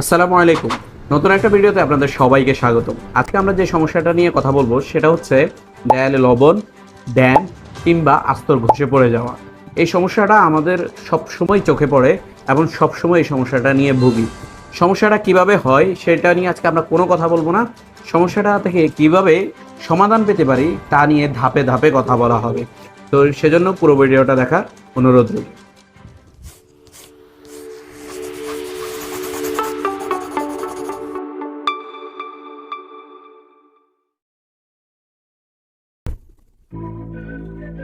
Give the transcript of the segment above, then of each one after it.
আসসালামু আলাইকুম। নতুন একটা ভিডিওতে আপনাদের সবাইকে স্বাগতম। আজকে আমরা যে সমস্যাটা নিয়ে কথা বলব, সেটা হচ্ছে দেয়ালে লবণ, ড্যাম কিংবা আস্তর ঘষে পড়ে যাওয়া। এই সমস্যাটা আমাদের সব সময় চোখে পড়ে এবং সব সময় এই সমস্যাটা নিয়ে ভুগি। সমস্যাটা কীভাবে হয়, সেটা নিয়ে আজকে আমরা কোনো কথা বলব না। সমস্যাটা থেকে কীভাবে সমাধান পেতে পারি, তা নিয়ে ধাপে ধাপে কথা বলা হবে। তো সেজন্য পুরো ভিডিওটা দেখার অনুরোধ রইল।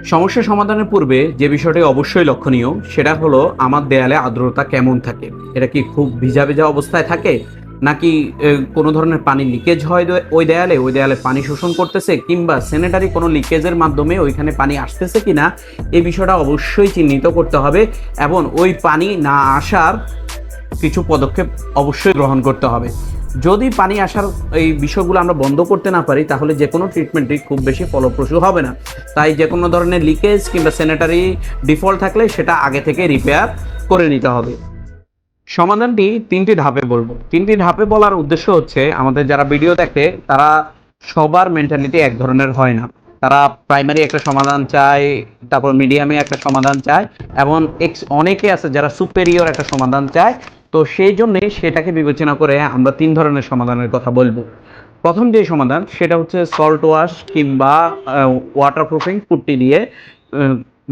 সমস্যা সমাধানের পূর্বে যে বিষয়টি অবশ্যই লক্ষণীয়, সেটা হলো আমার দেয়ালে আর্দ্রতা কেমন থাকে? এটা কি খুব ভিজা ভিজা অবস্থায় থাকে? নাকি কোনো ধরনের পানি লিকেজ হয় ওই দেয়ালে? ওই দেয়ালে পানি শোষণ করতেছে কিংবা স্যানিটারি কোনো লিকেজের মাধ্যমে ওইখানে পানি আসতেছে কি না এই বিষয়টা অবশ্যই চিহ্নিত করতে হবে এবং ওই পানি না আসার কিছু পদক্ষেপ অবশ্যই গ্রহণ করতে হবে। যদি পানি আসার এই বিষয়গুলো আমরা বন্ধ করতে না পারি, তাহলে যে কোনো ট্রিটমেন্টই খুব বেশি ফলপ্রসূ হবে না। তাই যে কোনো ধরনের লিকেজ কিংবা স্যানিটারি ডিফল্ট থাকলে সেটা আগে থেকে রিপেয়ার করে নিতে হবে। সমাধানটি তিনটি ধাপে বলব। তিনটি ধাপে বলার উদ্দেশ্য হচ্ছে, আমাদের যারা ভিডিও দেখে, তারা সবার মেন্টালিটি এক ধরনের হয় না। তারা প্রাইমারি একটা সমাধান চায়, তারপর মিডিয়ামে একটা সমাধান চায়, এবং এক্স অনেকে আছে যারা সুপেরিয়র একটা সমাধান চায় তো সেই জন্যে সেটাকে বিবেচনা করে আমরা তিন ধরনের সমাধানের কথা বলব। প্রথম যে সমাধান, সেটা হচ্ছে সল্ট ওয়াশ কিংবা ওয়াটারপ্রুফিং পুট্টি দিয়ে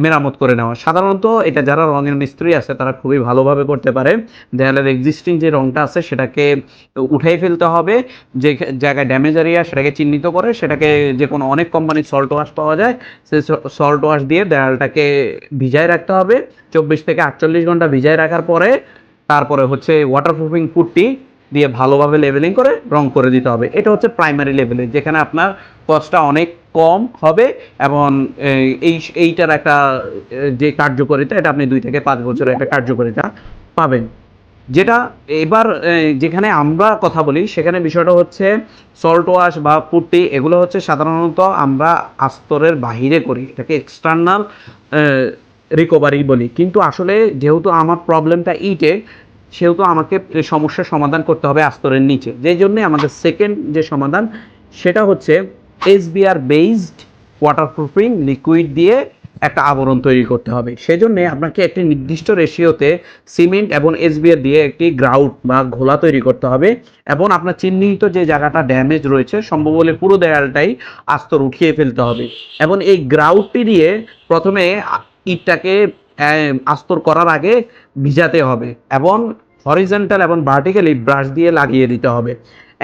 মেরামত করে নেওয়া। সাধারণত এটা যারা রঙের মিস্ত্রি আছে, তারা খুবই ভালোভাবে করতে পারে। দেয়ালের এক্সিস্টিং যে রঙটা আছে, সেটাকে উঠাই ফেলতে হবে। যে জায়গায় ড্যামেজ এরিয়া সেটাকে চিহ্নিত করে, সেটাকে যে কোনো অনেক কোম্পানির সল্ট ওয়াশ পাওয়া যায় সেই সল্ট ওয়াশ দিয়ে দেয়ালটাকে ভিজায় রাখতে হবে। চব্বিশ থেকে আটচল্লিশ ঘণ্টা ভিজায় রাখার পরে তারপরে হচ্ছে ওয়াটারপ্রুফিং পুট্টি দিয়ে ভালোভাবে লেভেলিং করে রং করে দিতে হবে। এটা হচ্ছে প্রাইমারি লেভেলে যেখানে আপনার কস্টটা অনেক কম হবে এবং এই এই- এইটার একটা যে কার্যকারিতা, এটা আপনি দুই থেকে পাঁচ বছরের একটা কার্যকারিতা পাবেন। যেটা এবার যেখানে আমরা কথা বলি, সেখানে বিষয়টা হচ্ছে সল্ট ওয়াশ বা পুট্টি, এগুলো হচ্ছে সাধারণত আমরা আস্তরের বাহিরে করি। এটাকে এক্সটার্নাল রিকভারি বলি। কিন্তু আসলে যেহেতু আমার প্রবলেমটা ইটে সেহেতু আমাকে সমস্যার সমাধান করতে হবে আস্তরের নিচে। যে জন্যে আমাদের সেকেন্ড যে সমাধান, সেটা হচ্ছে S SBR based waterproofing liquid দিয়ে একটা আবরণ তৈরি করতে হবে। সেজন্য আপনাকে একটি নির্দিষ্ট রেশিওতে সিমেন্ট এবং এসবিআর দিয়ে একটি গ্রাউট বা ঘোলা তৈরি করতে হবে এবং আপনার চিহ্নিত যে জায়গাটা ড্যামেজ রয়েছে সম্ভব হলে পুরো দেয়ালটাই আস্তর উঠিয়ে ফেলতে হবে। এবং এই গ্রাউটটি দিয়ে প্রথমে ইটটাকে আস্তর করার আগে ভিজাতে হবে এবং হরিজেন্টাল এবং ভার্টিক্যালি ব্রাশ দিয়ে লাগিয়ে দিতে হবে।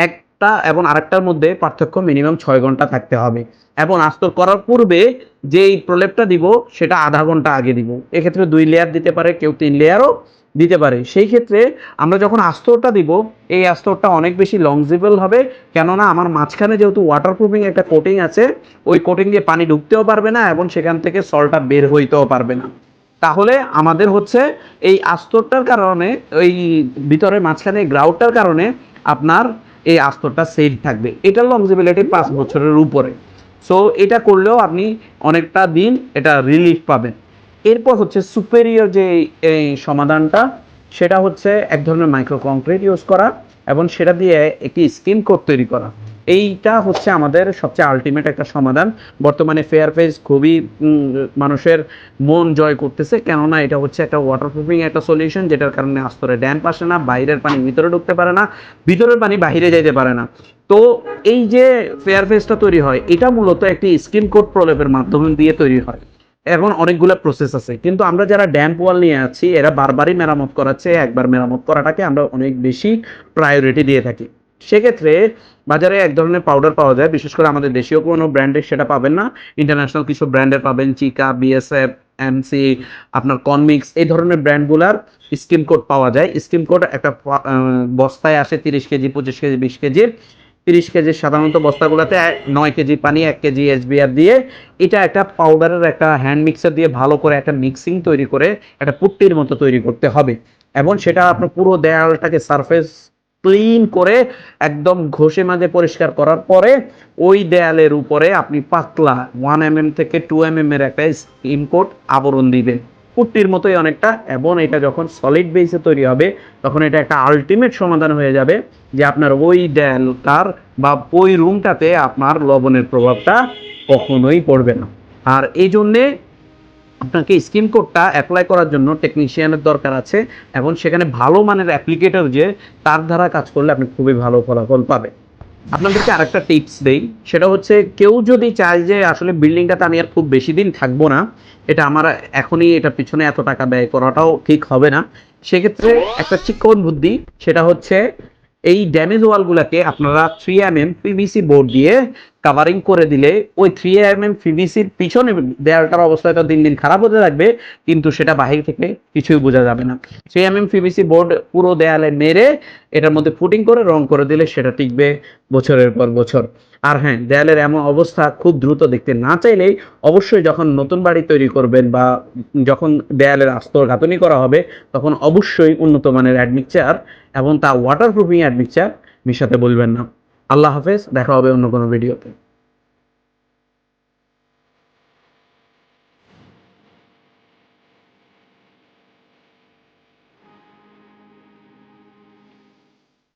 একটা এবং আরেকটার মধ্যে পার্থক্য মিনিমাম ছয় ঘণ্টা থাকতে হবে এবং আস্তর করার পূর্বে যেই প্রলেপটা দিব সেটা আধা ঘণ্টা আগে দিব। এক্ষেত্রে দুই লেয়ার দিতে পারে, কেউ তিন লেয়ারও দিতে পারে। সেই ক্ষেত্রে আমরা যখন আস্তরটা দিব, এই আস্তরটা অনেক বেশি লংজিবল হবে। কেননা আমার মাঝখানে যেহেতু ওয়াটারপ্রুফিং একটা কোটিং আছে, ওই কোটিং দিয়ে পানি ঢুকতেও পারবে না এবং সেখান থেকে সলটা বের হইতেও পারবে না। তাহলে আমাদের হচ্ছে এই আস্তরটার কারণে ওই ভিতরে মাঝখানে গ্রাউটটার কারণে আপনার এই আস্তরটা সেফ থাকবে। এটার লংজিবিলিটি পাঁচ বছরের উপরে। সো এটা করলেও আপনি অনেকটা দিন এটা রিলিফ পাবেন। এরপর হচ্ছে সুপেরিয়র যে এই সমাধানটা, সেটা হচ্ছে এক ধরনের মাইক্রো কংক্রিট ইউজ করা এবং সেটা দিয়ে একটি স্কিন কোট তৈরি করা। এইটা হচ্ছে আমাদের সবচেয়ে আলটিমেট একটা সমাধান। বর্তমানে ফেয়ার ফেস খুবই মানুষের মন জয় করতেছে। কেননা এটা হচ্ছে একটা ওয়াটারপ্রুফিং একটা সলিউশন যেটার কারণে আস্তরে ড্যাম্প আসে না, বাইরের পানি ভিতরে ঢুকতে পারে না, ভিতরের পানি বাইরে যেতে পারে না। তো এই যে ফেয়ার ফেসটা তৈরি হয়, এটা মূলত একটি স্কিন কোট প্রলেপের মাধ্যমে দিয়ে তৈরি হয়। এখন অনেকগুলো প্রসেস আছে। কিন্তু আমরা যারা ড্যাম্প ওয়াল নিয়ে আছি, এরা বারবারই মেরামত করাচ্ছে, একবার মেরামত করাটাকে আমরা অনেক বেশি প্রায়োরিটি দিয়ে থাকি। সেক্ষেত্রে বাজারে এক ধরনের পাউডার পাওয়া যায়। বিশেষ করে আমাদের দেশীয় কোনো ব্র্যান্ডের সেটা পাবেন না। ইন্টারন্যাশনাল কিছু ব্র্যান্ডের পাবেন চিকা বিএসএফ এমসি আপনার কনমিক্স এই ধরনের ব্র্যান্ডগুলার স্কিম কোড পাওয়া যায়। স্কিম কোড একটা বস্তায় আসে তিরিশ কেজি, পঁচিশ কেজি, বিশ কেজির তিরিশ কেজির সাধারণত বস্তাগুলোতে নয় কেজি পানি, এক কেজি এসবিআর দিয়ে। এটা একটা পাউডারের একটা হ্যান্ড মিক্সার দিয়ে ভালো করে একটা মিক্সিং তৈরি করে, একটা পুট্টির মতো তৈরি করতে হবে। এবং সেটা আপনার পুরো দেয়ালটাকে সারফেস ক্লিন করে একদম ঘষে মাঝে পরিষ্কার করার পরে ওই দেয়ালের উপরে আপনি পাতলা ওয়ান এম থেকে টু এম এর একটা স্কিম কোট আবরণ দিবেন পুট্টির মতোই অনেকটা, এবং এটা যখন সলিড বেসে তৈরি হবে, তখন এটা একটা আলটিমেট সমাধান হয়ে যাবে যে আপনার ওই দেয়ালটার বা ওই রুমটাতে আপনার লবণের প্রভাবটা কখনোই পড়বে না। আর এই জন্যে আপনাকে স্কিম কোডটা অ্যাপ্লাই করার জন্য টেকনিশিয়ানের দরকার আছে এবং সেখানে ভালো মানের অ্যাপ্লিকেটর যে তার দ্বারা কাজ করলে আপনি খুবই ভালো ফলাফল পাবেন। আপনাদেরকে আরেকটা টিপস দেই, সেটা হচ্ছে কেউ যদি চায় যে আসলে বিল্ডিংটাতে আমি আর খুব বেশি দিন থাকব না, এটা আমার এখনই এটা পিছনে এত টাকা ব্যয় করাটাও ঠিক হবে না। সেক্ষেত্রে একটা চিকন বুদ্ধি, সেটা হচ্ছে এই ড্যামেজ ওয়ালগুলোকে আপনারা three M M PVC board দিয়ে কাভারিং করে দিলে ওই থ্রি এম এম পিভিসির পিছনে দেয়ালটার অবস্থা তো দিন দিন খারাপ হতে থাকবে, কিন্তু সেটা বাহির থেকে কিছুই বোঝা যাবে না। Three M M PVC board পুরো দেয়ালে মেরে এটার মধ্যে ফুটিং করে, রং করে দিলে সেটা টিকবে বছরের পর বছর। আর হ্যাঁ দেয়ালের এমন অবস্থা খুব দ্রুত দেখতে না চাইলেই অবশ্যই যখন নতুন বাড়ি তৈরি করবেন বা যখন দেয়ালের আস্তর গাঁথনি করা হবে, তখন অবশ্যই উন্নত মানের অ্যাডমিকচার এবং তা ওয়াটার প্রুফিং অ্যাডমিকচার মিশাতে বলবেন না। আল্লাহ হাফেজ, দেখা হবে অন্য কোনো ভিডিওতে